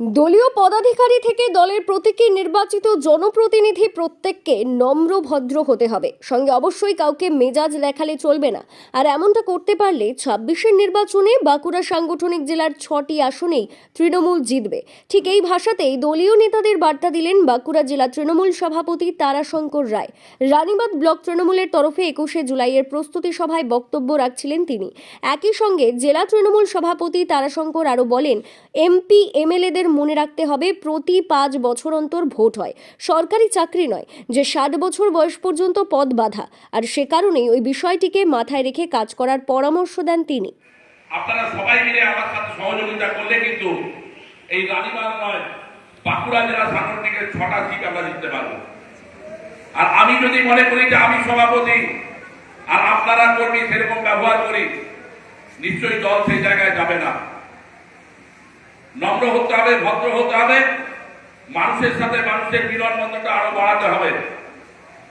দলীয় পদাধিকারী থেকে দলের প্রতীকে নির্বাচিত জনপ্রতিনিধি প্রত্যেককে নম্র, ভদ্র হতে হবে। সঙ্গে অবশ্যই কাউকে মেজাজ দেখালে চলবে না। আর এমনটা করতে পারলে ছাব্বিশের নির্বাচনে বাঁকুড়া সাংগঠনিক জেলার ছটি আসনেই তৃণমূল জিতবে। ঠিক এই ভাষাতেই দলীয় নেতাদের বার্তা দিলেন বাঁকুড়া জেলা তৃণমূল সভাপতি তারাশঙ্কর রায়। রানীবাদ ব্লক তৃণমূলের তরফে একুশে জুলাইয়ের প্রস্তুতি সভায় বক্তব্য রাখছিলেন তিনি। একই সঙ্গে জেলা তৃণমূল সভাপতি তারাশঙ্কর আরও বলেন, এমপি, এমএলএদের মনে রাখতে হবে, প্রতি পাঁচ বছর অন্তর ভোট হয়। সরকারি চাকরি নয়, যে ষাট বছর বয়স পর্যন্ত পদ বাধা। আর সে কারণেই ওই বিষয়টিকে মাথায় রেখে কাজ করার পরামর্শ দেন তিনি। আপনারা সবাই মিলে আমার সাথে সহযোগিতা করলে কিন্তু এই রানীবাগ নয়, বাঁকুড়া জেলা সাংগঠনিকের ছটা সিট আমরা জিততে পারব। আর আমি যদি মনে করি যে আমি সভাপতি, আর আপনারা কর্মী সেরকম ব্যবহার করি, নিশ্চয়ই দল সেই জায়গায় যাবে না। নম্র হতে হবে, ভদ্র হতে হবে। মানুষের সাথে মানুষের মিলন বন্ধনটা আরও বাড়াতে হবে।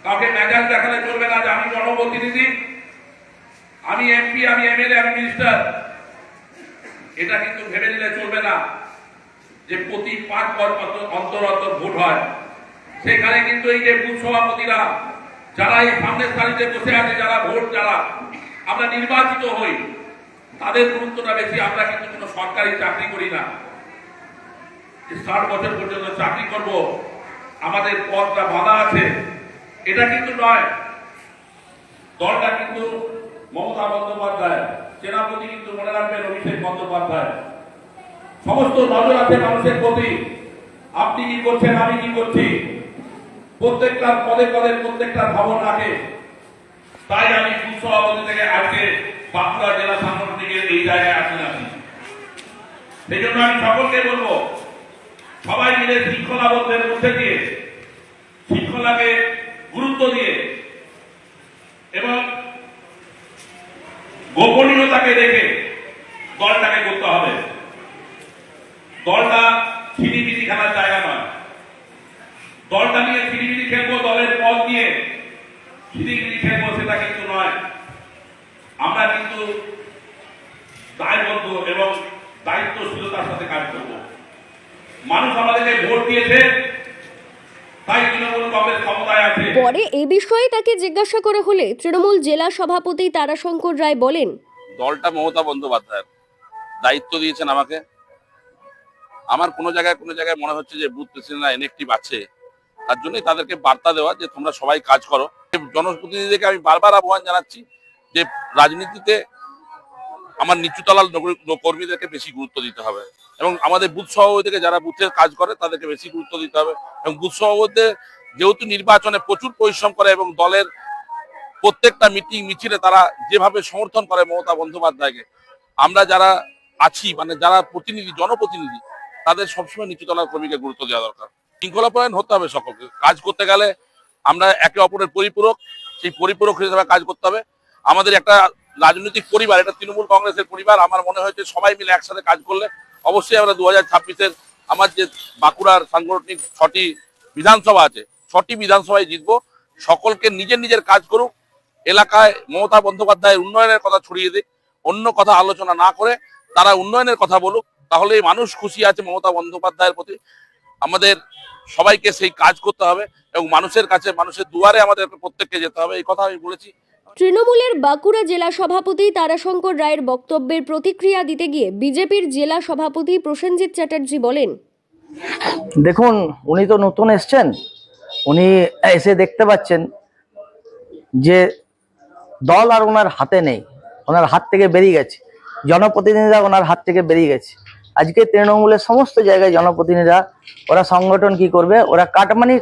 কাউকে মেজাজ দেখালে চলবে না যে আমি জনপ্রতিনিধি। আমি এমপি আমি এমএলএ আমি মিনিস্টার এটা কিন্তু ভেবে নিলে চলবে না যে প্রতি পাঁচ বছর অন্তর অন্তর ভোট হয়। সেখানে কিন্তু এই যে বুথ সভাপতিরা, যারা এই সামনের সারিতে বসে আছে, যারা ভোট, যারা আমরা নির্বাচিত হই, তাদের গুরুত্বটা বেশি। আমরা কিন্তু কোনো সরকারি চাকরি করি না। ষাট বছর পর্যন্ত চাকরি করব, আমাদের পদটা বাধা আছে, এটা কিন্তু নয়। দলটা কিন্তু মমতা বন্দ্যোপাধ্যায়, সেনাপতি কিন্তু মনে রাখবেন অভিষেক বন্দ্যোপাধ্যায়। সমস্ত নজর আছে মানুষের প্রতি। আপনি কি করছেন, আমি কি করছি? প্রত্যেকটা পদে পদে প্রত্যেকটা খবর রাখে। তাই আমি সভাপতি থেকে আজকে বাঁকুড়া জেলা সাংগঠনিকের এই জায়গায় আসতে আছি সেই জন্য আমি সকলকে বলব সবাই মিলে শৃঙ্খলাবদ্ধের মধ্যে দিয়ে, শৃঙ্খলাকে গুরুত্ব দিয়ে এবং গোপনীয়তাকে রেখে দলটাকে করতে হবে। দলটা ছিনিমিনি খেলার জায়গা নয়। দলটা নিয়ে ছিনিমিনি খেলব, দলের পদ নিয়ে ছিনিমিনি খেলব, সেটা কিন্তু নয়। আমরা কিন্তু দায়বদ্ধ এবং দায়িত্বশীলতার সাথে কাজ করব। মানুষ আমাদেরকে ভোট দিয়েছে পরে এ বিষয়ে তাকে জিজ্ঞাসা করা হলে তৃণমূল জেলা সভাপতি তারাশঙ্কর রায় বলেন দলটা মমতা বন্দ্যোপাধ্যায়ের। দায়িত্ব দিয়েছেন আমাকে। আমার কোনো জায়গায় কোনো জায়গায় মনে হচ্ছে যে বুথ প্রেসিডেন্টরা ইনেকটিভ আছে। তার জন্যই তাদেরকে বার্তা দেওয়া যে তোমরা সবাই কাজ করো। জনপ্রতিনিধিদেরকে আমি বারবার আহ্বান জানাচ্ছি যে রাজনীতিতে আমার নিচুতলার কর্মীদেরকে বেশি গুরুত্ব দিতে হবে। এবং আমাদের বুথ সভাপতিকে যারা বুথের কাজ করে, তাদেরকে বেশি গুরুত্ব দিতে হবে। এবং বুথ সভাপতিদের যেহেতু নির্বাচনে প্রচুর পরিশ্রম করে এবং দলের প্রত্যেকটা মিটিং মিছিলে তারা যেভাবে সমর্থন করে মমতা বন্দ্যোপাধ্যায়কে, আমরা যারা আছি মানে যারা প্রতিনিধি, জনপ্রতিনিধি, তাদের সবসময় নিচুতলার কর্মীকে গুরুত্ব দেওয়া দরকার। শৃঙ্খলাপরায়ণ হতে হবে সকলকে। কাজ করতে গেলে আমরা একে অপরের পরিপূরক, সেই পরিপূরক হিসেবে কাজ করতে হবে। আমাদের একটা রাজনৈতিক পরিবার, এটা তৃণমূল কংগ্রেসের পরিবার, আমার মনে হয়েছে সবাই মিলে একসাথে কাজ করলে অবশ্যই আমরা দু হাজার ছাব্বিশের আমার যে বাঁকুড়ার সাংগঠনিক ছটি বিধানসভা আছে, ছটি বিধানসভায় জিতবো। সকলকে নিজের নিজের কাজ করুক, এলাকায় মমতা বন্দ্যোপাধ্যায়ের উন্নয়নের কথা ছড়িয়ে দিক, অন্য কথা আলোচনা না করে তারা উন্নয়নের কথা বলুক তাহলে মানুষ খুশি আছে মমতা বন্দ্যোপাধ্যায়ের প্রতি। আমাদের সবাইকে সেই কাজ করতে হবে এবং মানুষের কাছে, মানুষের দুয়ারে আমাদের প্রত্যেককে যেতে হবে, এই কথা আমি বলেছি। তৃণমূলের বাঁকুড়া জেলা সভাপতি তারাশঙ্কর রায়ের বক্তব্যের প্রতিক্রিয়া দিতে গিয়ে বিজেপির জেলা সভাপতি প্রসেনজিৎ চ্যাটার্জি বলেন, দেখুন, উনি তো নতুন এসছেন। উনি এসে দেখতে পাচ্ছেন যে দল আর ওনার হাতে নেই। ওনার হাত থেকে বেরিয়ে গেছে। জনপ্রতিনিধিরা ওনার হাত থেকে বেরিয়ে গেছে। আজকে তৃণমূলের সমস্ত জায়গায় জনপ্রতিনিধিরা, ওরা সংগঠন কি করবে? ওরা কাটমানি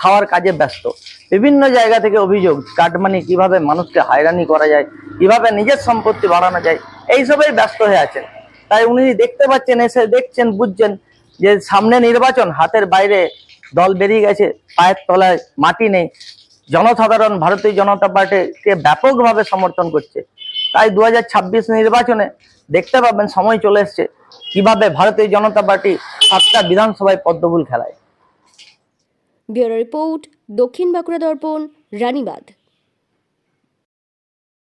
খাওয়ার কাজে ব্যস্ত। বিভিন্ন জায়গা থেকে অভিযোগ, কাটমানি, কীভাবে মানুষকে হয়রানি করা যায়, কীভাবে নিজের সম্পত্তি বাড়ানো যায় এইসবেই ব্যস্ত হয়ে আছেন। তাই উনি দেখতে পাচ্ছেন, এসে দেখছেন, বুঝছেন যে সামনে নির্বাচন, হাতের বাইরে দল বেরিয়ে গেছে, পায়ের তলায় মাটি নেই। জনসাধারণ, ভারতীয় জনতা পার্টিকে ব্যাপকভাবে সমর্থন করছে। তাই দু হাজার ছাব্বিশ নির্বাচনে দেখতে পাবেন, সময় চলে এসছে, কীভাবে ভারতীয় জনতা পার্টি সাতটা বিধানসভায় পদ্মফুল খেলায়। ব্যুরো রিপোর্ট দক্ষিণ বাঁকুড়া দর্পণ রানীবাদ